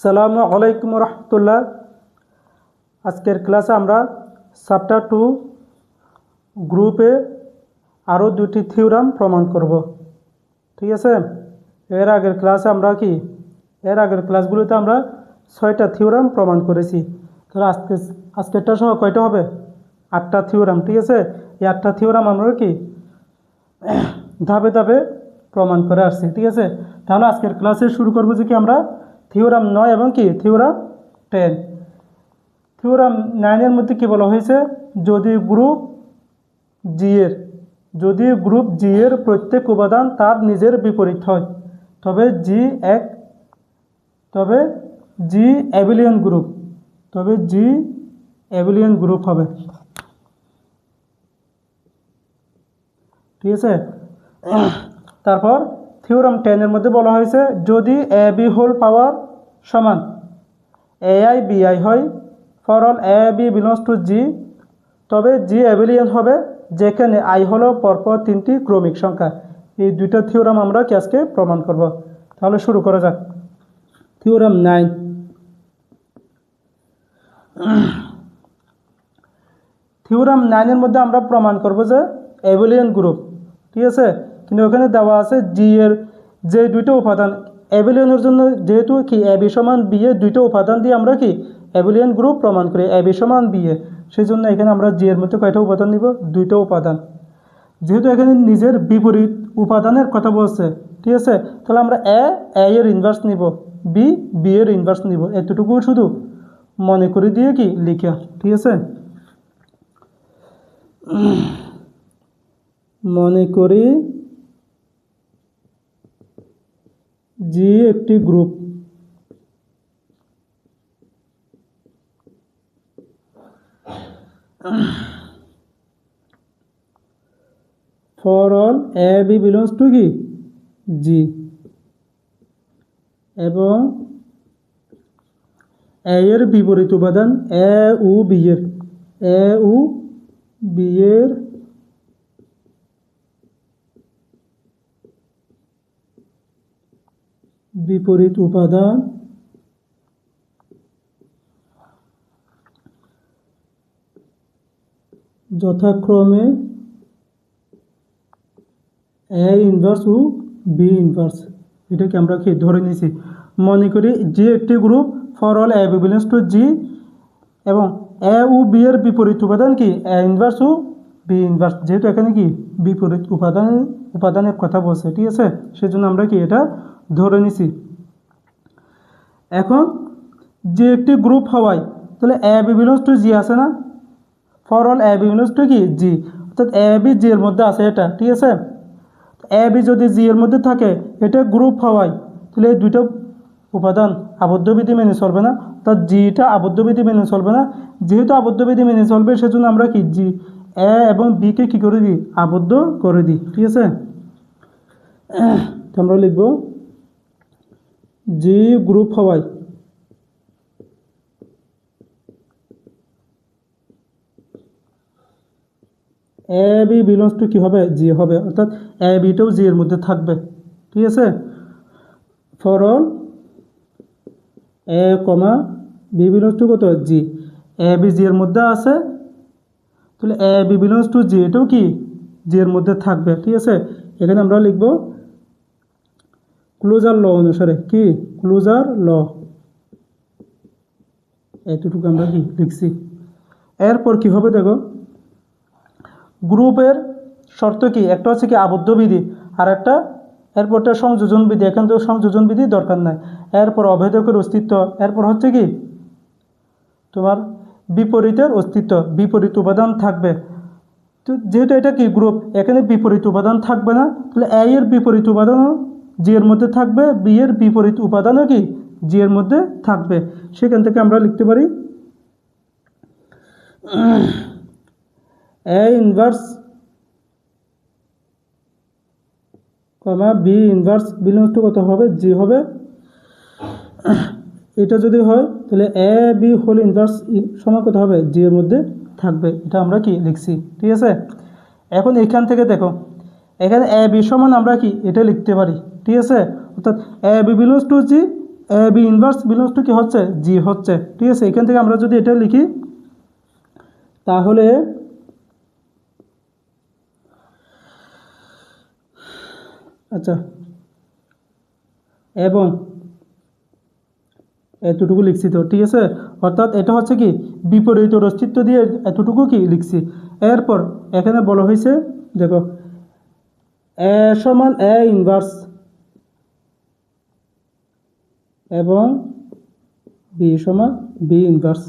সালামু আলাইকুম রহমতুল্লাহ। আজকের ক্লাসে আমরা চ্যাপ্টার টু গ্রুপে আরও দুটি থিওরাম প্রমাণ করব। ঠিক আছে? এর আগের ক্লাসে আমরা কি? এর আগের ক্লাসগুলোতে আমরা ছয়টা থিওরাম প্রমাণ করেছি। তাহলে আজকে আজকেরটা সহ কয়টা হবে? আটটা থিওরাম ঠিক আছে? এই আটটা থিওরাম আমরা কি ধাপে ধাপে প্রমাণ করে আসছি, ঠিক আছে? তাহলে আজকের ক্লাসে শুরু করব যে কি আমরা থিওরাম নয় এবং কি? Theorem ten. থিওরাম নাইনের মধ্যে কি বলা হয়েছে? যদি গ্রুপ জি এর যদি গ্রুপ জি এর প্রত্যেক উপাদান তার নিজের বিপরীত হয় তবে জি এক তবে জি অ্যাবিলিয়ন গ্রুপ তবে জি অ্যাবিলিয়ন গ্রুপ হবে। ঠিক আছে? তারপর থিওরাম টেনের মধ্যে বলা হয়েছে, যদি এ বি হোল পাওয়ার সমান এ আই বি আই হয় for all A B belongs to G তবে জি অ্যাবিলিয়ন হবে, যেখানে আই হলো পরপর তিনটি ক্রমিক সংখ্যা। এই দুইটা থিওরাম আমরা কি আজকে প্রমাণ করব? তাহলে শুরু করা যাক। থিওরাম নাইন থিওরাম নাইনের মধ্যে আমরা প্রমাণ করব যে অ্যাবিলিয়ন গ্রুপ ঠিক আছে? কিন্তু ওখানে দেওয়া আছে জি এর যে দুইটা উপাদান অ্যাবিলিয়নের জন্য যেহেতু কি এ বি সমান বি এর দুইটা উপাদান দিয়ে আমরা কি অ্যাবিলিয়ন গ্রুপ প্রমাণ করি এ বি সমান বি এ। সেই জন্য এখানে আমরা জি এর মধ্যে কয়টা উপাদান নিব? দুইটা উপাদান। যেহেতু এখানে নিজের বিপরীত উপাদানের কথা বলছে, ঠিক আছে? তাহলে আমরা এ এ এর ইনভার্স নিব বি বি এর ইনভার্স নিব এতটুকু শুধু মনে করে দিয়ে কি, লিখা, ঠিক আছে? মনে করি জি একটি group for all A B belongs to কি? জি। এবং এ এর বিপরীত উপাদান এ উ বি এর, এ উ বি এর বিপরীত উপাদান। যথাক্রমে এ ইনভার্স ও বি ইনভার্স এটাকে আমরা কি ধরে নিয়েছি? মনে করি জি একটি group for all A to G এবং এ ও বি এর বিপরীত উপাদান কি? এ ইনভার্স ও বি ইনভার্স যেহেতু এখানে কি? বিপরীত উপাদান, উপাদানের কথা বলছে, ঠিক আছে? সেজন্য আমরা কি এটা ধরে এখন যে একটি গ্রুপ হওয়ায়, তাহলে A B belongs to G আছে না? For all A B belongs to কি? জি অর্থাৎ এ বি জি এর মধ্যে আছে এটা, ঠিক আছে? এ বি যদি জি এর মধ্যে থাকে, এটা গ্রুপ হওয়ায়, তাহলে এই দুটো উপাদান আবদ্ধবিধি মেনে চলবে না। অর্থাৎ জিটা আবদ্ধবিধি মেনে চলবে না। যেহেতু আবদ্ধবিধি মেনে চলবে, সেজন্য আমরা কি জি এ এবং বিকে কী করে দিই? আবদ্ধ করে দিই, ঠিক আছে? আমরা লিখব জি গ্রুপ হওয়ায়। এ বি বিলংস কী হবে? জি হবে। অর্থাৎ এ বিটাও জি এর মধ্যে থাকবে। ঠিক আছে? For all A comma B belongs to কত? জি এ বি জি এর মধ্যে আছে। তাহলে A B belongs to G এটাও কি? জি এর মধ্যে থাকবে। ঠিক আছে? এখানে আমরা লিখব ক্লোজার ল অনুসারে কি? Closure law. এতটুকু আমরা কি লিখছি? এরপর কি হবে দেখো? গ্রুপের শর্ত কি? একটা হচ্ছে কি আবদ্ধ বিধি, আর একটা এরপরটা সংযোজন বিধি। এখান থেকে সংযোজন বিধি দরকার নাই। এরপর অভেদকের অস্তিত্ব, এরপর হচ্ছে কি? তোমার বিপরীতের অস্তিত্ব, বিপরীত উপাদান থাকবে। তো যেহেতু এটা কি গ্রুপ? এখানে বিপরীত উপাদান থাকবে না। তাহলে এর বিপরীত উপাদানও জি এর মধ্যে থাকবে বি এর বিপরীত উপাদানও কি জি এর মধ্যে থাকবে। সেখান থেকে আমরা লিখতে পারি A inverse comma B inverse belongs to কত হবে? জি হবে। এটা যদি হয়, তাহলে এ বি হোল ইনভার্স সমান কত হবে? জি এর মধ্যে থাকবে। এটা আমরা কি লিখছি? ঠিক আছে? এখন এখান থেকে দেখো এখানে এ, বি সমান আমরা কি? এটা লিখতে পারি। ঠিক আছে? অর্থাৎ A, B belongs to G A, B inverse belongs to কি হচ্ছে? জি হচ্ছে। ঠিক আছে? এখান থেকে আমরা যদি এটা লিখি, তাহলে আচ্ছা। এবং এতটুকু লিখছি তো, ঠিক আছে? অর্থাৎ এটা হচ্ছে কি? বিপরীত অস্তিত্ব দিয়ে এতটুকু কি লিখছি? এরপর এখানে বলা হয়েছে, দেখো এ সমান এ ইনভার্স এবং বি সমান বি ইনভার্স।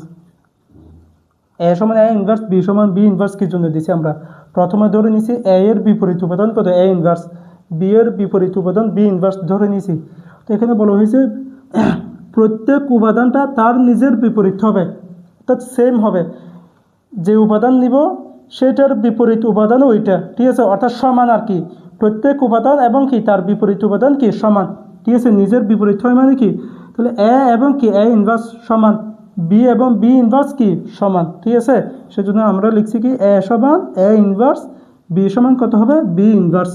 এ সমান এ ইনভার্স, বি সমান বি ইনভার্স কি জন্য দিছি আমরা? প্রথমে ধরে নিছি এ এর বিপরীত উপাদান কত? এ ইনভার্স। বি এর বিপরীত উপাদান বি ইনভার্স ধরে নিছি। তো এখানে বলা হয়েছে প্রত্যেক উপাদানটা তার নিজের বিপরীত হবে। অর্থাৎ সেম হবে। যে উপাদান নিব, সেটার বিপরীত উপাদান ওইটা। ঠিক আছে? অর্থাৎ সমান আর কি। প্রত্যেক উপাদান এবং কি তার বিপরীত উপাদান কি সমান? ঠিক আছে, নিজের বিপরীত হয় মানে কি? তাহলে এ এবং কি এ ইনভার্স সমান বি এবং বি ইনভার্স কি সমান? ঠিক আছে, সেজন্য আমরা লিখছি কি এ সমান এ ইনভার্স বি সমান কত হবে? বি ইনভার্স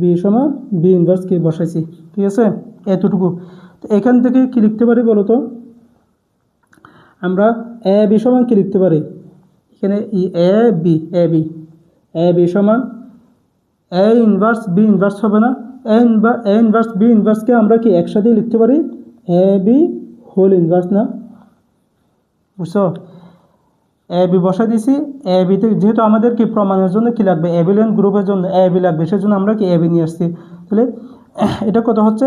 বি সমান বি ইনভার্স কি বসাইছি। ঠিক আছে, এতটুকু। তো এখান থেকে কি লিখতে পারি বলো তো? আমরা এ বি সমান কি লিখতে পারি? এখানে A B A B A B সমান এ ইনভার্স বি ইনভার্স হবে না। A inverse A inverse B ইনভার্সকে আমরা কি একসাথে লিখতে পারি? এ বি হোল ইনভার্স না? বুঝছ? এ বি বসা দিছি এ বিতে যেহেতু আমাদের কি প্রমাণের জন্য কি লাগবে? এবিলিয়ন গ্রুপের জন্য এ বি লাগবে, সেজন্য আমরা কি এ বি নিয়ে আসছি। তাহলে এটা কত হচ্ছে?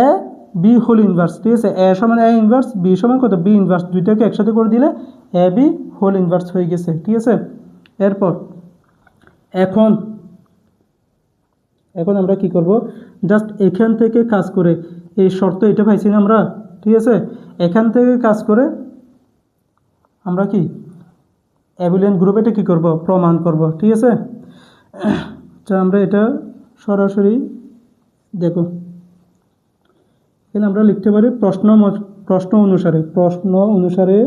এ বি হোল ইনভার্স ঠিক আছে? এ সমান এ ইনভার্স বি সমান কত? বি ইনভার্স দুইটাকে একসাথে করে দিলে এ বি হোল ইনভার্স হয়ে গেছে, ঠিক আছে? এরপর, এখন এখন আমরা কি করব? জাস্ট এখান থেকে কাজ করে, এই শর্ত এটা পাইছি না আমরা, ঠিক আছে? এখান থেকে কাজ করে আমরা কি? অ্যাবিলিয়ন গ্রুপ এটা কী করব? প্রমাণ করব, ঠিক আছে? আচ্ছা আমরা এটা সরাসরি দেখো। এখানে আমরা লিখতে পারি প্রশ্ন প্রশ্ন অনুসারে প্রশ্ন অনুসারে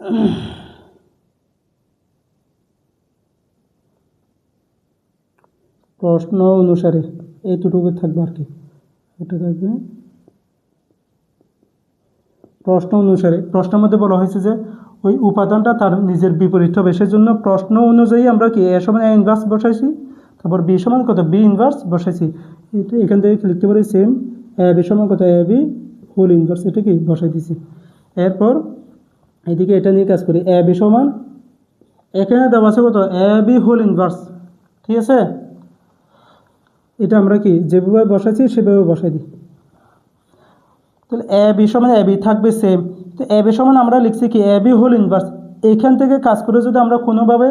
প্রশ্ন অনুসারে এইটুকু থাকবে আর কি। এটা থাকবে। প্রশ্ন অনুসারে, প্রশ্নের মধ্যে বলা হয়েছে যে, ওই উপাদানটা তার নিজের বিপরীত হবে। সেজন্য প্রশ্ন অনুযায়ী আমরা কি এ সমান এ ইনভার্স বসাইছি? তারপর বি সমান কত? বি ইনভার্স বসাইছি। এটা এখান থেকে লিখতে পারি সেম এ বি সমান কত? এ বি হোল ইনভার্স এটা কি? বসাই দিছি। এরপর এদিকে এটা নিয়ে কাজ করি। এ বি সমান, এখানে দেওয়া আছে কত? এ বি হোল ইনভার্স ঠিক আছে? এটা আমরা কি যেভাবে বসাইছি, সেভাবে বসাই দিই। তাহলে এ, বি সমান এ, বি থাকবে সেম তো এ, বি সমান আমরা লিখছি কি, এ, বি হোল ইনভার্স এখান থেকে কাজ করে যদি আমরা কোনোভাবে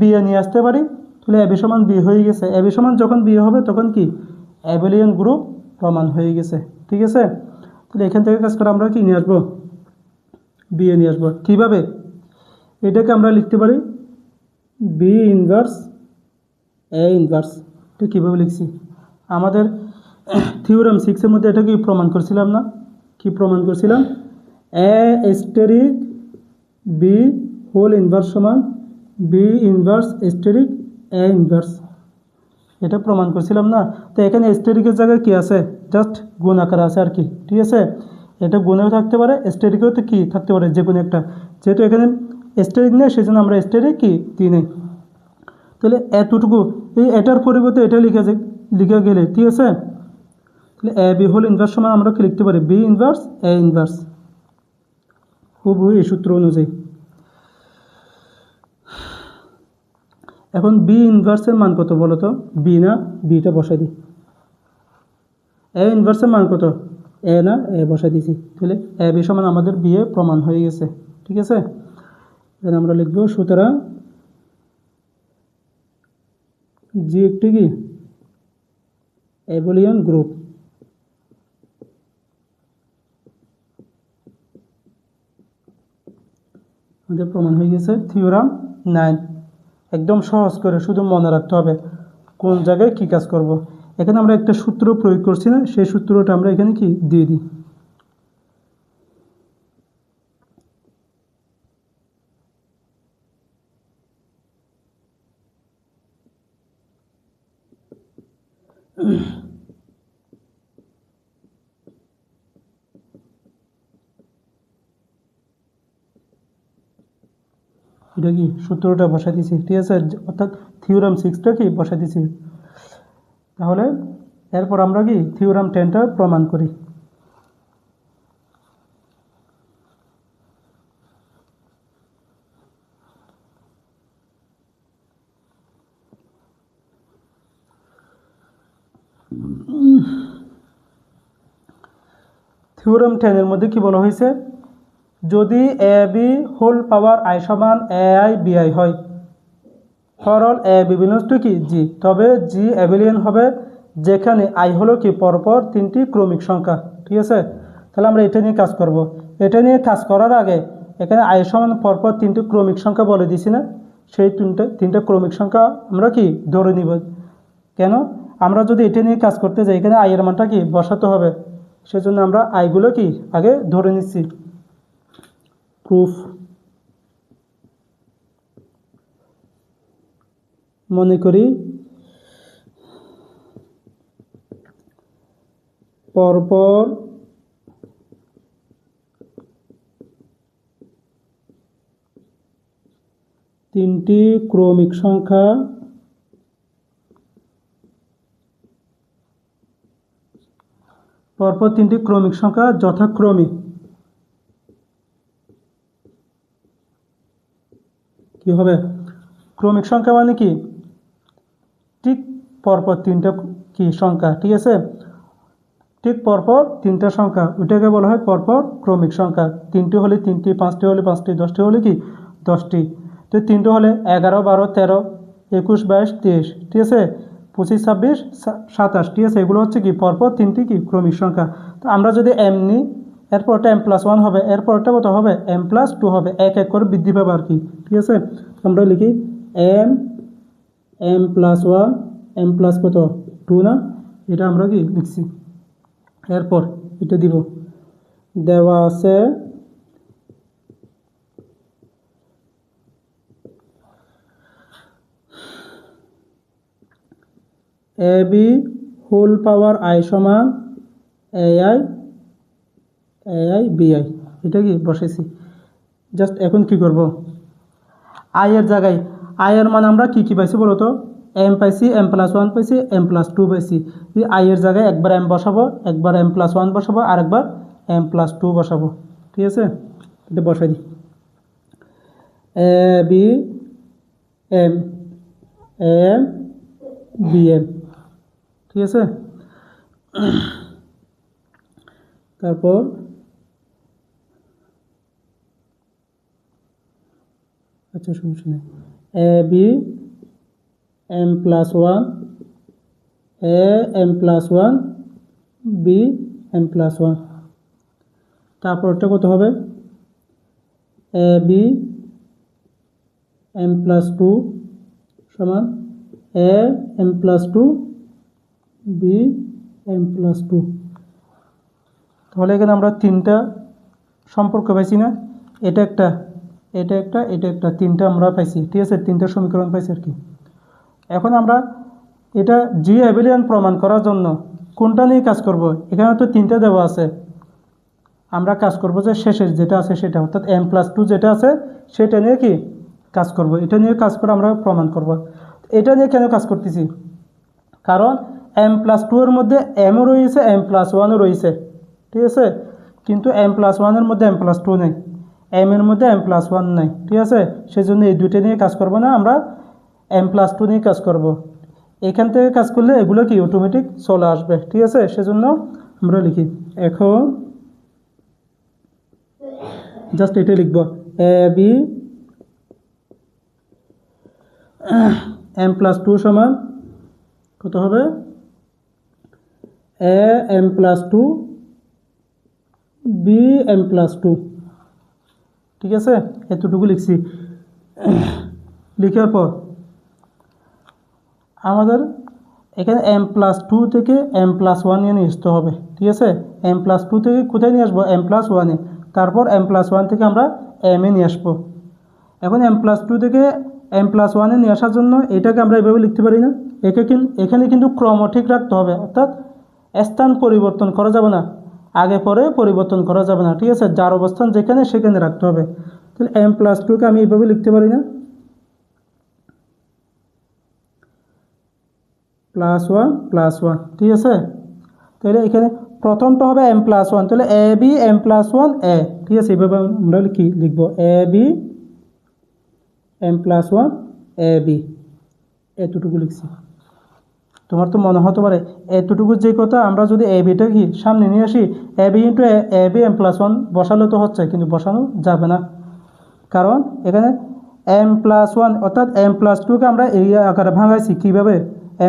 বিয়ে নিয়ে আসতে পারি, তাহলে এ, বি সমান বি হয়ে গেছে। এ, বি সমান যখন বিয়ে হবে, তখন কি? অ্যাবিলিয়ন গ্রুপ প্রমাণ হয়ে গেছে। ঠিক আছে? তাহলে এখান থেকে কাজ করে আমরা কি নিয়ে আসব? বিয়ে নিয়ে আসব। কীভাবে? এটাকে আমরা লিখতে পারি বি ইনভার্স এ ইনভার্স। এটা কীভাবে লিখছি? আমাদের থিওরাম সিক্সের মধ্যে এটা কি প্রমাণ করছিলাম না? কি প্রমাণ করছিলাম? A asterisk B whole inverse সমান B inverse asterisk A inverse এটা প্রমাণ করছিলাম না। তো এখানে স্টেরিকের জায়গায় কি আছে? জাস্ট গুণ আকার আছে আর কি। ঠিক আছে? এটা গুণেও থাকতে পারে স্টেরিকেও তো কি থাকতে পারে যে কোনো একটা। যেহেতু এখানে স্টেরিক নেই সেই জন্য আমরা স্টেরিক কি? দিই নেই তাহলে এতটুকু। এই এটার পরিবর্তে এটা লিখে যে লিখে গেলে, ঠিক আছে? তাহলে এ বি হোল ইনভার্স সমান আমরা কি লিখতে পারি? বি ইনভার্স এ ইনভার্স হুবহু এই সূত্র অনুযায়ী। এখন বি ইনভার্সের মান কত বলো তো বি না বিটা বসাই দিই। এ ইনভার্সের মান কত? এ না এ বসাই দিছি তাহলে এ বি সমান আমাদের বিয়ে প্রমাণ হয়ে গেছে। ঠিক আছে? এখানে আমরা লিখব, সুতরাং জি কি? Abelian group. আমাদের প্রমাণ হয়ে গেছে, থিওরাম নাইন। একদম সহজ করে শুধু মনে রাখতে হবে কোন জায়গায় কী কাজ করব। এখানে আমরা একটা সূত্র প্রয়োগ করছি না, সেই সূত্রটা আমরা এখানে কি? দিয়ে দিই। এটা কি সূত্রটা বসা দিছি ঠিক আছে অর্থাৎ থিওরাম সিক্সটা কি বসা দিছি তাহলে এরপর আমরা কি থিওরাম টেনটা প্রমাণ করি। থিওরাম টেনের মধ্যে কি বলা হয়েছে? যদি A B whole power I সমান এ আই বি আই হয়। ফরল এ বি বিলংস কি? জি। তবে জি অ্যাবিলিয়ন হবে যেখানে আই হলো কি? পরপর তিনটি ক্রমিক সংখ্যা। ঠিক আছে? তাহলে আমরা এটা নিয়ে কাজ করব। এটা নিয়ে কাজ করার আগে এখানে আই সমান পরপর তিনটি ক্রমিক সংখ্যা বলে দিছি না? সেই তিনটে তিনটে ক্রমিক সংখ্যা আমরা কি? ধরে নিব। কেন? আমরা যদি এটা নিয়ে কাজ করতে যাই, এখানে আয়ের মানটা কি? বসাতে হবে। সেজন্য আমরা আইগুলো কি? আগে ধরে নিচ্ছি। প্রুফ মনে করি পরপর তিনটি ক্রমিক সংখ্যা পরপর তিনটি ক্রমিক সংখ্যা যথাক্রমে কি হবে? ক্রমিক সংখ্যা মানে কি? ঠিক পরপর তিনটা কি সংখ্যা? ঠিক আছে? ঠিক পরপর তিনটা সংখ্যা। ওইটাকে বলা হয় পরপর ক্রমিক সংখ্যা। তিনটি হলে তিনটি, পাঁচটি হলে পাঁচটি, দশটি হলে কি? দশটি। তো তিনটে হলে এগারো, বারো, তেরো, একুশ, বাইশ, তেইশ। ঠিক আছে? পঁচিশ, ছাব্বিশ সাতাশ। ঠিক আছে? এগুলো হচ্ছে কি? পরপর তিনটি কি? ক্রমিক সংখ্যা। তো আমরা যদি এম নিই এরপরটা এম প্লাস ওয়ান হবে, এরপর এরপরটা কত হবে? এম প্লাস টু হবে, এক এক করে বৃদ্ধি পাবে আর কি, ঠিক আছে? আমরা লিখি M M plus one M plus কত? টু না? এটা আমরা কি লিখছি? এরপর এটা দিব। দেওয়া আছে A B whole power I সমান A I A I B I এটা কি বসেছি জাস্ট এখন কি করব? আয়ের জায়গায় আয়ের মান আমরা কি কি পাইছি বলো তো? এম পাইছি এম প্লাস ওয়ান পাইছি এম প্লাস টু পাইছি। আয়ের জায়গায় একবার এম বসাবো, একবার এম প্লাস ওয়ান বসাবো, আর একবার এম প্লাস টু বসাবো। ঠিক আছে? এটা বসাই দিই। A B M M B M ঠিক আছে? তারপর আচ্ছা সমস্যা নেই A, B, M plus one, A, M plus one, B, M plus one. তারপরটা কত হবে? A, B, M plus two সমান A, M plus two, B, M plus two. তাহলে এখানে আমরা তিনটা সম্পর্ক পাইছি না? এটা একটা এটা একটা এটা একটা, তিনটা আমরা পাইছি, ঠিক আছে? তিনটা সমীকরণ পাইছি আর কি। এখন আমরা এটা জি অ্যাবিলিয়ন প্রমাণ করার জন্য কোনটা নিয়ে কাজ করব? এখানে তো তিনটা দেওয়া আছে। আমরা কাজ করব যে শেষের যেটা আছে সেটা, অর্থাৎ এম প্লাস টু যেটা আছে, সেটা নিয়ে কি কাজ করব? এটা নিয়ে কাজ করে আমরা প্রমাণ করব। এটা নিয়ে কেন কাজ করতেছি? কারণ এম প্লাস টু এর মধ্যে এমও রয়েছে এম প্লাস ওয়ানও রয়েছে, ঠিক আছে? কিন্তু এম প্লাস ওয়ানের মধ্যে এম প্লাস টু নেই। এম এর মধ্যে এম প্লাস ওয়ান নেই, ঠিক আছে? সেই জন্য এই দুইটা নিয়ে কাজ করব না, আমরা এম প্লাস টু নিয়ে কাজ করব। এখান থেকে কাজ করলে এগুলো কি অটোমেটিক চলে আসবে, ঠিক আছে? সেজন্য আমরা লিখি, এখন জাস্ট এটা লিখব A B M plus two সমান কত হবে? A M plus two B M plus two ঠিক আছে? এতটুকু লিখছি। লিখার পর আমাদের এখানে এম প্লাস টু থেকে এম প্লাস ওয়ান নিয়ে আসতে হবে, ঠিক আছে? এম প্লাস টু থেকে কোথায় নিয়ে আসব? এম প্লাস ওয়ানে তারপর এম প্লাস ওয়ান থেকে আমরা এম এ নিয়ে আসব। এখন এম প্লাস টু থেকে এম প্লাস ওয়ানে নিয়ে আসার জন্য এটাকে আমরা এভাবে লিখতে পারি না। একে এখানে কিন্তু ক্রম ঠিক রাখতে হবে, অর্থাৎ স্থান পরিবর্তন করা যাবে না। আগে পরে পরিবর্তন করা যাবে না। ঠিক আছে? যার অবস্থান যেখানে, সেখানে রাখতে হবে। তাহলে এম প্লাস টুকে আমি এইভাবে লিখতে পারি না? প্লাস ওয়ান প্লাস ওয়ান ঠিক আছে? তাহলে এখানে প্রথমটা হবে এম প্লাস ওয়ান তাহলে A B M plus one A ঠিক আছে? এইভাবে আমরা কি লিখব A B M plus one A B এতটুকু লিখছি। তোমার তো মনে হতে পারে, এতটুকু যে কথা আমরা যদি এ বিটা কি সামনে নিয়ে আসি A B into A B M plus one বসালে তো হচ্ছে, কিন্তু বসানো যাবে না। কারণ এখানে এম প্লাস ওয়ান অর্থাৎ এম প্লাস টুকে আমরা এই আকারে ভাঙাইছি কীভাবে?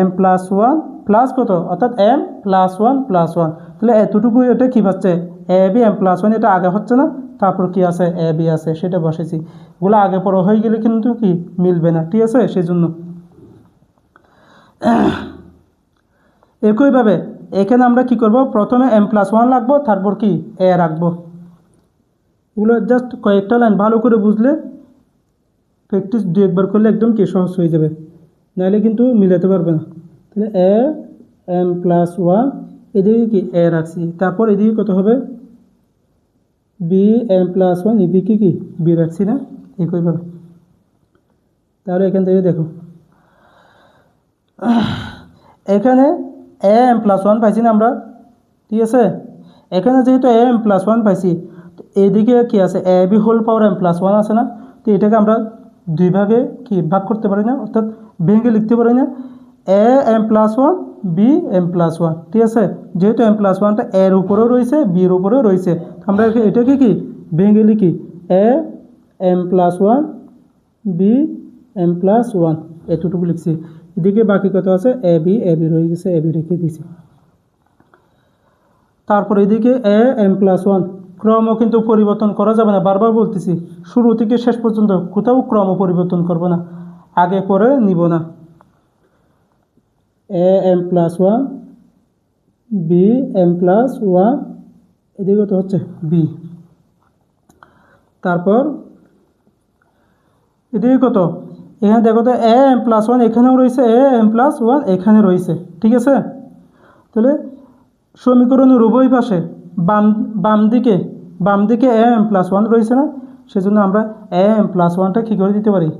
এম প্লাস ওয়ান প্লাস কত? অর্থাৎ M plus one plus one তাহলে এতটুকু এটা কী পাচ্ছে A B M plus one এটা আগে হচ্ছে না? তারপর কি আছে? এ বি আছে, সেটা বসেছি। এগুলো আগে পরে হয়ে গেলে কিন্তু কি? মিলবে না, ঠিক আছে? সেই জন্য একইভাবে, এখানে আমরা কি করব? প্রথমে এম প্লাস ওয়ান রাখব, তারপর কি? এ রাখব। এগুলো জাস্ট কয়েকটা লাইন ভালো করে বুঝলে প্র্যাকটিস দু একবার করলে একদম কি সহজ হয়ে যাবে। নাহলে কিন্তু মিলাতে পারবে না। তাহলে এ এম প্লাস ওয়ান এদিকে কি? এ রাখছি। তারপর এদিকে কত হবে? বি এম প্লাস ওয়ান এদিকে কি? বি রাখছি না? একইভাবে। তাহলে এখান থেকে দেখো। এখানে এ এম প্লাস ওয়ান পাইছি না আমরা, ঠিক আছে? এখানে যেহেতু এ এম প্লাস ওয়ান পাইছি, তো এদিকে কি আছে? A B whole power M plus one আছে না? তো এটাকে আমরা দুই ভাগে কি ভাগ করতে পারি না? অর্থাৎ ভেঙে লিখতে পারি না। A M plus one B M plus one ঠিক আছে? যেহেতু এম প্লাস ওয়ানটা এর উপরেও রয়েছে বির উপরেও রয়েছে আমরা এটাকে কি? ভেঙে লিখি। A M plus one B M plus one এতটুকু লিখছি। এদিকে বাকি কত আছে, এ, বি এ, বি রয়ে গেছে, এ, বি রেখে দিছি। তারপর এদিকে এ, এম প্লাস ওয়ান ক্রম কিন্তু পরিবর্তন করা যাবে না। বারবার বলতেছি, শুরু থেকে শেষ পর্যন্ত কোথাও ক্রম পরিবর্তন করব না, আগে পরে নিব না। A, M plus one, B, M plus one, এদিকে কত হচ্ছে বি। তারপর এদিকে কত? এখানে দেখো তো এ এম প্লাস ওয়ান এখানেও রয়েছে এ এম প্লাস ওয়ান এখানে রয়েছে, ঠিক আছে? তাহলে সমীকরণের উভয় পাশে বাম বাম দিকে বাম দিকে এ এম প্লাস ওয়ান রয়েছে না? সেজন্য আমরা এ এম প্লাস ওয়ানটা কী করে দিতে পারি?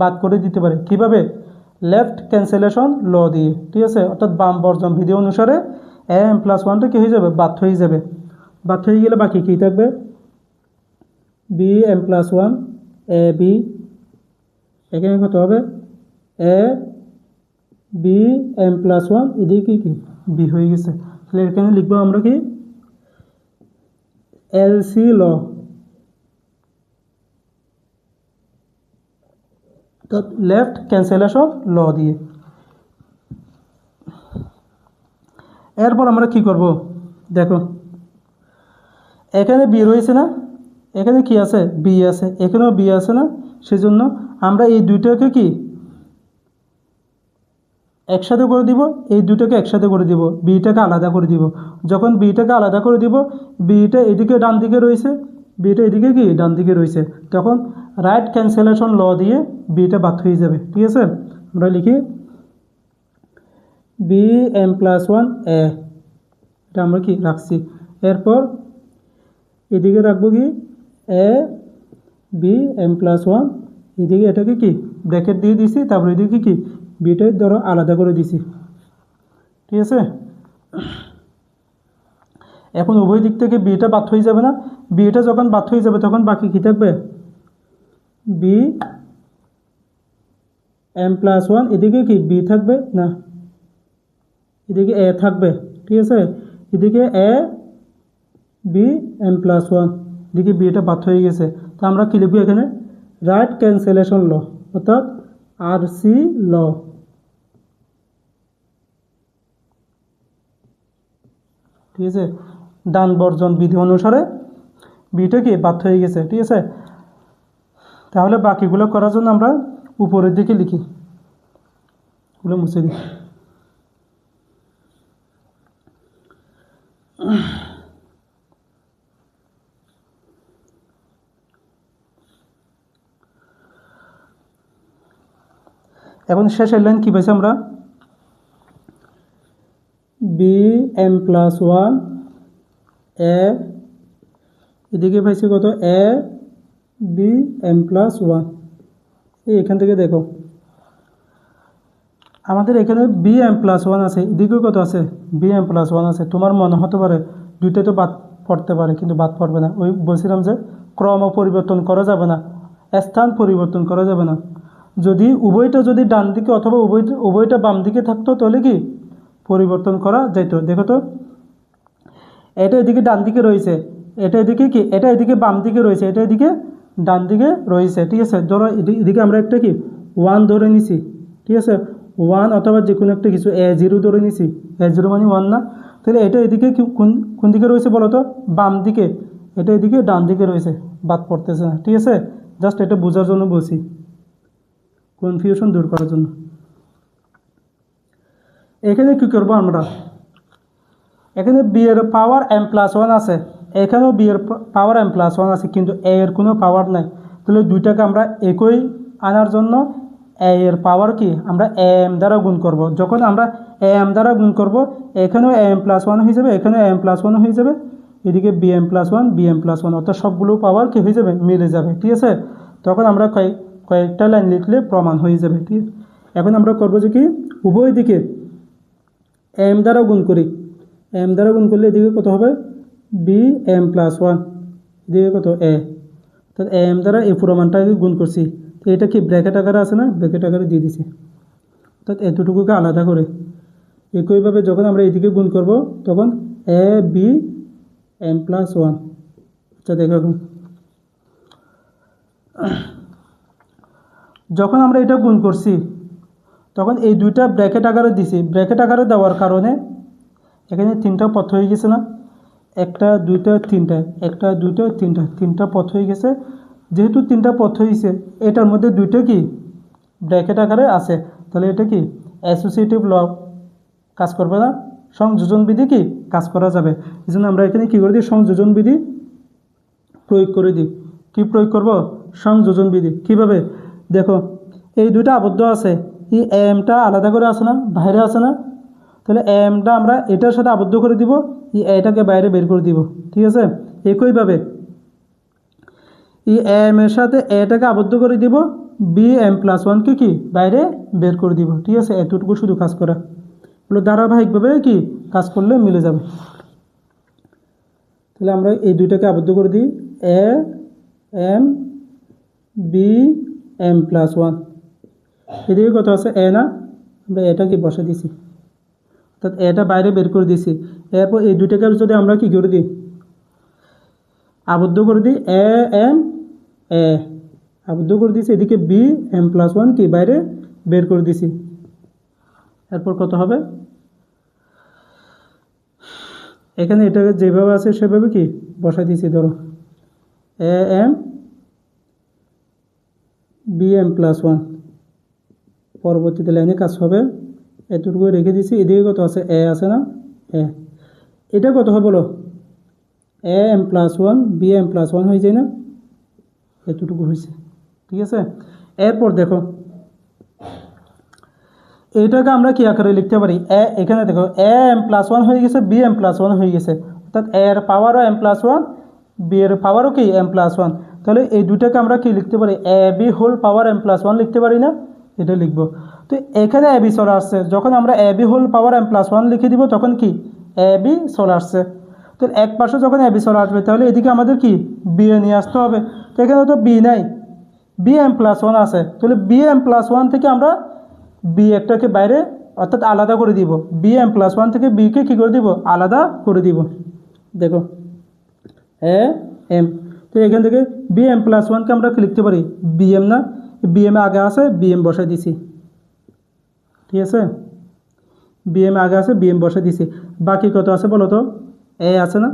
বাদ করে দিতে পারি। কীভাবে? লেফট ক্যান্সেলেশন ল দিয়ে, ঠিক আছে? অর্থাৎ বাম বর্জন বিধি অনুসারে এ এম প্লাস ওয়ানটা কী হয়ে যাবে? বাদ হয়ে যাবে। বাদ হয়ে গেলে বাকি কী থাকবে? B M plus one A B এখানে কত হবে A B M plus one এদিকে কি বি হয়ে গেছে। তাহলে এখানে লিখব আমরা কি? L C law. Left cancellation law দিয়ে। এরপর আমরা কি করব? দেখো, এখানে বি রয়েছে না? এখানে কি আছে? বি আছে। এখানেও বি আছে না? সেজন্য আমরা এই দুইটাকে কি একসাথে করে দিব? এই দুটোকে একসাথে করে দিব। বিটাকে আলাদা করে দিব। যখন বিটাকে আলাদা করে দিব, বিটা এদিকে ডান দিকে রয়েছে, বিটা এদিকে কি ডান দিকে রয়েছে। তখন রাইট ক্যান্সেলেশন ল দিয়ে বিটা বাদ হয়ে যাবে। ঠিক আছে? আমরা লিখি B M plus one A এটা আমরা কি রাখছি? এরপর এদিকে রাখব কি? A B M plus one এদিকে এটাকে কি ব্র্যাকেট দিয়ে দিছি, তারপর এদিকে কি বিটা ধরো আলাদা করে দিছি। ঠিক আছে? এখন উভয় দিক থেকে বিটা বাদ হয়ে যাবে না। বিটা যখন বাদ হয়ে যাবে, তখন বাকি কী থাকবে? বি এম প্লাস ওয়ান এদিকে কি বি থাকবে? না। এদিকে এ থাকবে। ঠিক আছে? এদিকে A B M plus one এদিকে বিটা বাদ হয়ে গেছে। তো আমরা কী লিখব এখানে? রাইট ক্যান্সেলেশন ল অর্থাৎ আর সি ল ঠিক আছে? ডান বর্জন বিধি অনুসারে বিটা কি বাদ হয়ে গেছে? ঠিক আছে? তাহলে বাকিগুলো করার জন্য আমরা উপরের দিকে লিখি। ওগুলো মুছে দিই। এখন শেষের লাইন কী পাইছি আমরা? বি এম প্লাস ওয়ান এ এদিকে পাইছি কত? A B M plus one এই এখান থেকে দেখো। আমাদের এখানে বি এম প্লাস ওয়ান আছে, এদিকেও কত আছে? বি এম প্লাস ওয়ান আছে। তোমার মনে হতে পারে দুইটা তো বাদ পড়তে পারে, কিন্তু বাদ পড়বে না। ওই বলছিলাম যে ক্রম পরিবর্তন করা যাবে না, স্থান পরিবর্তন করা যাবে না। যদি উভয়টা যদি ডান দিকে অথবা উভয় উভয়টা বাম দিকে থাকতো, তাহলে কি? পরিবর্তন করা যেত দেখো তো, এটা এদিকে ডান দিকে রয়েছে, এটা এদিকে কি? এটা এদিকে বাম দিকে রয়েছে, এটা এদিকে ডান দিকে রয়েছে, ঠিক আছে? ধরো, এদি- এদিকে আমরা একটা কি? ওয়ান ধরে নিছি, ঠিক আছে? ওয়ান অথবা যে কোনো একটা কিছু এ জিরো ধরে নিছি এ জিরো মানে ওয়ান না? তাহলে এটা এদিকে কোন কোন দিকে রয়েছে বলো তো? বাম দিকে, এটা এদিকে ডান দিকে রয়েছে, বাদ পড়তেছে না, ঠিক আছে? জাস্ট এটা বোঝার জন্য বলছি। কনফিউশন দূর করার জন্য। এখানে কী করব আমরা? এখানে বি এর পাওয়ার এম প্লাস ওয়ান আছে। এখানেও বি এর পাওয়ার এম প্লাস ওয়ান আছে, কিন্তু এ এর কোনো পাওয়ার নাই। তাহলে দুইটাকে আমরা একই আনার জন্য এ এর পাওয়ার কি? আমরা এম দ্বারা গুণ করব। যখন আমরা এ এম দ্বারা গুণ করব, এখানেও এম প্লাস ওয়ান হয়ে যাবে, এখানেও এম প্লাস ওয়ান হয়ে যাবে। এদিকে B M plus one B M plus one অর্থাৎ সবগুলো পাওয়ার কি হয়ে যাবে? মিলে যাবে, ঠিক আছে? তখন আমরা কয়েক কয়েকটা লাইন লিখলে প্রমাণ হয়ে যাবে, ঠিক এখন আমরা করব যে কি? উভয় দিকে এম দ্বারা গুণ করি। এম দ্বারা গুণ করলে এদিকে কত হবে? বি এম প্লাস ওয়ান এদিকে কত? এ তো এম দ্বারা এই পুরো গুণ করছি। তো এটা কি ব্র্যাকেট আকারে আছে না? ব্র্যাকেট আকারে দিয়ে দিছি। অর্থাৎ এতটুকুকে আলাদা করে একইভাবে যখন আমরা এদিকে গুণ করব, তখন A B M plus one আচ্ছা দেখো এখন। যখন আমরা এটা গুণ করছি, তখন এই দুইটা ব্র্যাকেট আকারে দিছি। ব্র্যাকেট আকারে দেওয়ার কারণে এখানে তিনটা পথ হয়ে গেছে না? একটা, দুইটা, তিনটা। একটা, দুইটা, তিনটা। তিনটা পথ হয়ে গেছে। যেহেতু তিনটা পথ হয়েছে, এটার মধ্যে দুইটা কি? ব্র্যাকেট আকারে আছে। তাহলে এটা কি? অ্যাসোসিয়েটিভ ল কাজ করবে না? সংযোজন বিধি কি? কাজ করা যাবে। এই জন্য আমরা এখানে কী করে দিই? সংযোজন বিধি প্রয়োগ করে দিই। কী প্রয়োগ করব? সংযোজন বিধি। কীভাবে? দেখো, এই দুইটা আবদ্ধ আছে। এই এমটা আলাদা করে আছে না? বাইরে আছে না? তাহলে এমটা আমরা এটার সাথে আবদ্ধ করে দিব, এই এটাকে বাইরে বের করে দিব। ঠিক আছে? একইভাবে, এই এম এর সাথে এটাকে আবদ্ধ করে দিব বি এম প্লাস ওয়ানকে কি বাইরে বের করে দিব। ঠিক আছে? এতটুকু শুধু কাজ করা। এগুলো ধারাবাহিকভাবে কি? কাজ করলে মিলে যাবে। তাহলে আমরা এই দুইটাকে আবদ্ধ করে দিই। A M B M plus one এদিকে কত আছে? এ না? আমরা এটা কি বসে দিছি? অর্থাৎ এটা বাইরে বের করে দিছি। এরপর এই দুইটাকে যদি আমরা কি করে দিই? আবদ্ধ করে দিই এ এম এ আবদ্ধ করে দিছি, এদিকে বি এম প্লাস ওয়ান কি বাইরে বের করে দিছি। এরপর কত হবে? এখানে এটা যেভাবে আছে সেভাবে কি বসাই দিয়েছি ধরো। A M B M plus one পরবর্তীতে লাইনে কাজ হবে। এতটুকু রেখে দিয়েছি। এদিকে কত আছে? এ আছে না? এ এটা কত হবে বলো? A M plus one B M plus one হয়ে যায় না? এতটুকু হয়েছে। ঠিক আছে? এরপর দেখো। এইটাকে আমরা কি আকারে লিখতে পারি? এ এখানে দেখো এ এম প্লাস ওয়ান হয়ে গেছে বি এম প্লাস ওয়ান হয়ে গেছে। অর্থাৎ এর পাওয়ারও এম প্লাস ওয়ান বি এর পাওয়ারও কি? এম প্লাস ওয়ান তাহলে এই দুটাকে আমরা কি লিখতে পারি? A B whole power M plus one লিখতে পারি না? এটা লিখব। তো এখানে এ বি চলে আসছে। যখন আমরা A B whole power M plus one লিখে দিব, তখন কি? এ বি চলে আসছে। তো এক পাশে যখন এ বি চলে আসবে, তাহলে এদিকে আমাদের কি? বি এ নিয়ে আসতে হবে। তো এখানে তো বি নাই। বি এম প্লাস ওয়ান আছে। তাহলে বি এম প্লাস ওয়ান থেকে আমরা বি একটাকে বাইরে অর্থাৎ আলাদা করে দিব। বি এম প্লাস ওয়ান থেকে বিকে কী করে দিব? আলাদা করে দিব। দেখো। এ এম তো এখান থেকে বি এম প্লাস ওয়ানকে আমরা লিখতে পারি? বি এম না? বি এম আগে আছে বি এম বসাই দিছি। ঠিক আছে? বি এম আগে আছে বি এম বসাই দিছি। বাকি কত আছে বলো তো? এ আছে না?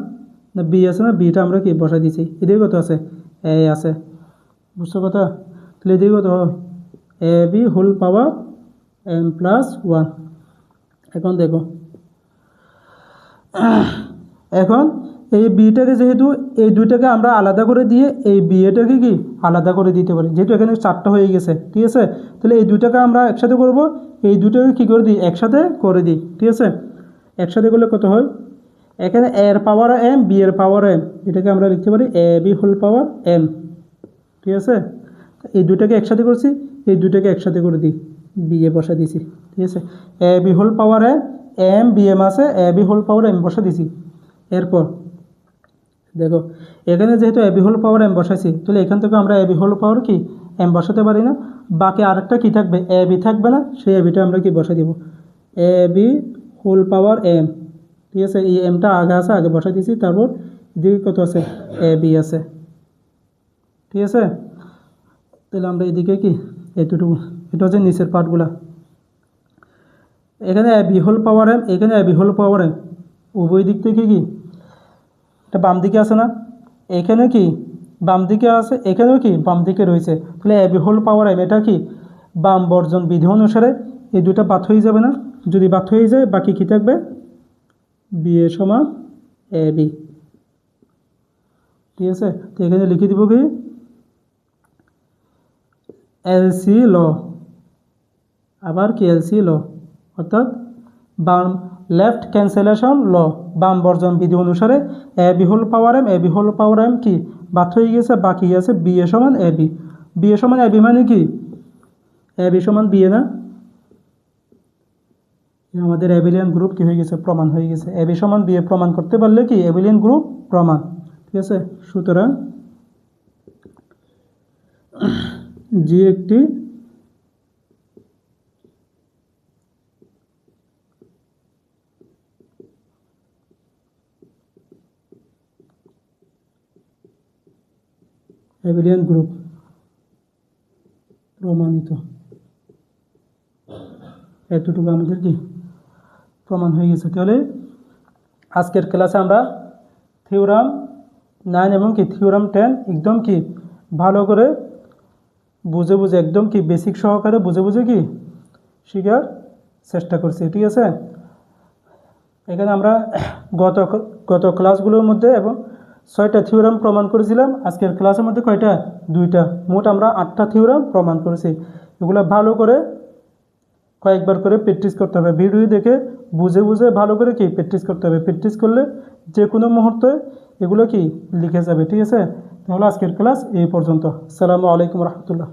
না বি আছে না? বিটা আমরা কি বসাই দিছি? এদিকে কত আছে? এ আছে। বুঝছ কথা? তাহলে এদিকে কত A B whole power M plus one এখন দেখো। এখন এই বিটাকে যেহেতু এই দুইটাকে আমরা আলাদা করে দিয়ে এই বিএটাকে কি আলাদা করে দিতে পারি? যেহেতু এখানে চারটা হয়ে গেছে, ঠিক আছে? তাহলে এই দুইটাকে আমরা একসাথে করব। এই দুইটাকে কী করে দিই? একসাথে করে দিই, ঠিক আছে? একসাথে করলে কত হয়? এখানে এর পাওয়ার এম, বি এর পাওয়ার এম, এটাকে আমরা লিখতে পারি A B whole power M, ঠিক আছে? এই দুটাকে একসাথে করছি, এই দুটাকে একসাথে করে দিই, বি এ বসা দিছি, ঠিক আছে? A B whole power M M, B M আছে, A B whole power M বসা দিছি। এরপর দেখো, এখানে যেহেতু এবি হোল পাওয়ার এম বসাইছি, তাহলে এখান থেকে আমরা এবি হোল পাওয়ার কি? এম বসাতে পারি না। বাকি আরেকটা কি থাকবে? এ বি থাকবে না, সেই এবিটা আমরা কি বসাই দিব? A B whole power M ঠিক আছে? এই এমটা আগে আছে, আগে বসাই দিয়েছি তারপর এদিকে কত আছে? এ বি আছে। ঠিক আছে? তাহলে আমরা এদিকে কি? এতটুকু, এটা হচ্ছে নিচের পার্টগুলা এখানে A B whole power M এখানে A B whole power M উভয় দিক থেকে কি? এটা বাম দিকে আছে না? এখানে কি? বাম দিকে আছে, এখানেও কি? বাম দিকে রয়েছে। তাহলে এবি হোল পাওয়ার এম এটা কি? বাম বর্জন বিধি অনুসারে এই দুটা বাদ হয়ে যাবে না? যদি বাদ হয়ে যায়, বাকি কি থাকবে? বি এ সমান এ বি ঠিক আছে? তো এখানে লিখে দিব কি? এলসি ল আবার কি এলসি ল অর্থাৎ বাম লেফট ক্যান্সেলেশন ল বাম বর্জন বিধি অনুসারে A B whole power M A B whole power M কি? বাদ হয়ে গেছে বাকি আছে বি এ সমান এ বি বি এ সমান এ বি মানে কি? এ বি সমান বি এ না? আমাদের এবিলিয়ান গ্রুপ কি হয়ে গেছে? প্রমাণ হয়ে গেছে। এ বি সমান বি এ প্রমাণ করতে পারলে কি? এবিলিয়ান গ্রুপ প্রমাণ। ঠিক আছে? সুতরাং জি একটি অ্যাবিলিয়ান গ্রুপ প্রমাণিত। এতটুকু আমাদের কি প্রমাণ হয়ে গেছে। তাহলে আজকের ক্লাসে আমরা থিওরাম নাইন এবং কি থিওরাম টেন একদম কি ভালো করে বুঝে বুঝে একদম কি বেসিক সহকারে বুঝে বুঝে কি শেখার চেষ্টা করছি, ঠিক আছে? এখানে আমরা গত গত ক্লাসগুলোর মধ্যে এবং ছয়টা থিওরাম প্রমাণ করেছিলাম। আজকের ক্লাসের মধ্যে কয়টা? দুইটা। মোট আমরা আটটা থিওরাম প্রমাণ করেছি। এগুলো ভালো করে কয়েকবার করে প্র্যাকটিস করতে হবে। ভিডিও দেখে বুঝে বুঝে ভালো করে কি প্র্যাকটিস করতে হবে? প্র্যাকটিস করলে যে কোনো মুহূর্তে এগুলো কি লিখে যাবে, ঠিক আছে? তাহলে আজকের ক্লাস এই পর্যন্ত। আসসালামু আলাইকুম রহমতুল্লাহ।